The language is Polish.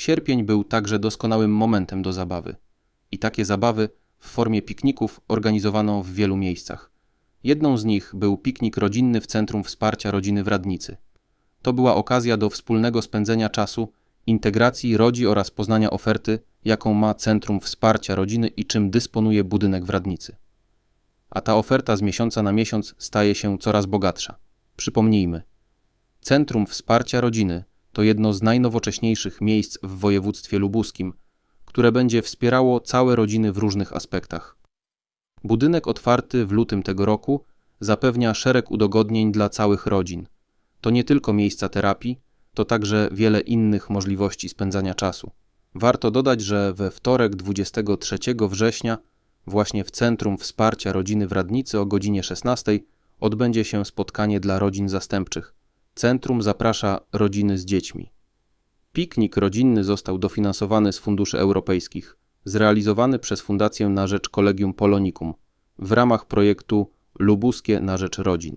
Sierpień był także doskonałym momentem do zabawy. I takie zabawy w formie pikników organizowano w wielu miejscach. Jedną z nich był piknik rodzinny w Centrum Wsparcia Rodziny w Radnicy. To była okazja do wspólnego spędzenia czasu, integracji rodzi oraz poznania oferty, jaką ma Centrum Wsparcia Rodziny i czym dysponuje budynek w Radnicy. A ta oferta z miesiąca na miesiąc staje się coraz bogatsza. Przypomnijmy, Centrum Wsparcia Rodziny to jedno z najnowocześniejszych miejsc w województwie lubuskim, które będzie wspierało całe rodziny w różnych aspektach. Budynek otwarty w lutym tego roku zapewnia szereg udogodnień dla całych rodzin. To nie tylko miejsca terapii, to także wiele innych możliwości spędzania czasu. Warto dodać, że we wtorek 23 września właśnie w Centrum Wsparcia Rodziny w Radnicy o godzinie 16 odbędzie się spotkanie dla rodzin zastępczych. Centrum zaprasza rodziny z dziećmi. Piknik rodzinny został dofinansowany z funduszy europejskich, zrealizowany przez Fundację na rzecz Kolegium Polonikum w ramach projektu Lubuskie na rzecz rodzin.